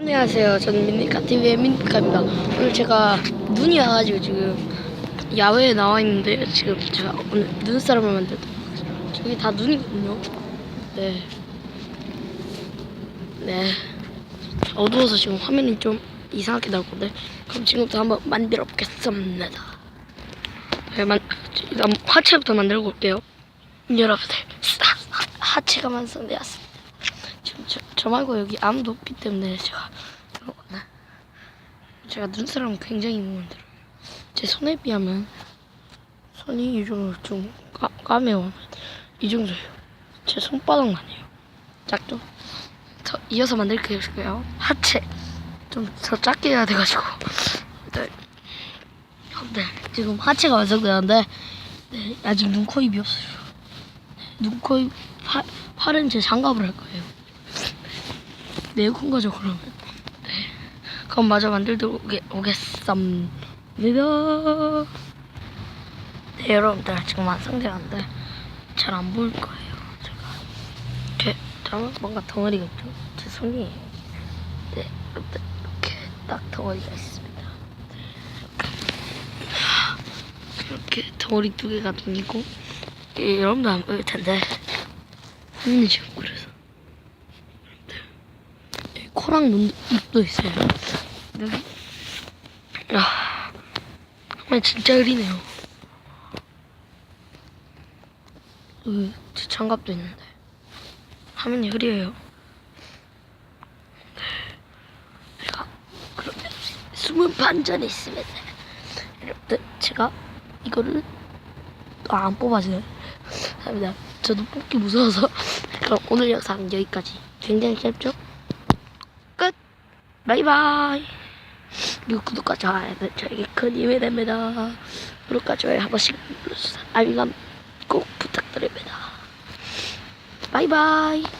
안녕하세요. 저는 민니카 TV의 민니카입니다. 오늘 제가 눈이 와가지고 지금 야외에 나와 있는데 지금 제가 오늘 눈사람을 만들다 저기 다 눈이거든요. 네. 네. 어두워서 지금 화면이 좀 이상하게 나올 건데 그럼 지금부터 한번 만들어 보겠습니다. 네, 만, 일단 하체부터 만들고 올게요. 여러분들 하체가 완성되었습니다. 지금 저, 저 말고 여기 아무도 없기 때문에 제가 네. 제가 눈사람 굉장히 못 만들어요. 제 손에 비하면 손이 이 정도 좀 까, 까매요. 이 정도예요. 제 손바닥만 해요. 작죠? 더 이어서 만들 거예요. 하체 좀 더 작게 해야 돼가지고 네. 네. 지금 하체가 완성되는데 네, 아직 눈, 코, 입이 없어요. 눈, 코, 입, 팔, 팔은 제 장갑을 할 거예요. 큰 거죠 그러면? 네. 그럼 마저 만들도록 오게, 오겠습니다. 네 여러분들 지금 완성되었는데 잘 안 보일 거예요. 제가. 이렇게 저는 뭔가 덩어리가 있죠? 제 손이. 네 이렇게, 이렇게 딱 덩어리가 있습니다. 이렇게 덩어리 두 개가 눈이고 예, 여러분도 안 보일 텐데. 화면이 지금 그래서 코랑 눈, 입도 있어요. 여기. 아, 정말 진짜 흐리네요. 여기 제 장갑도 있는데. 화면이 흐려요. 네. 제가 그러면 숨은 반전이 있습니다. 여러분들, 제가 이거를 아, 안 뽑아지네. 합니다. 저도 뽑기 무서워서. 그럼 오늘 영상 여기까지. 굉장히 짧죠? 끝. 바이바이. 구독과 좋아요는 저에게 큰 힘이 됩니다. 구독과 좋아요 한 번씩 눌러주세요. 알람 꼭 부탁드립니다. 바이바이.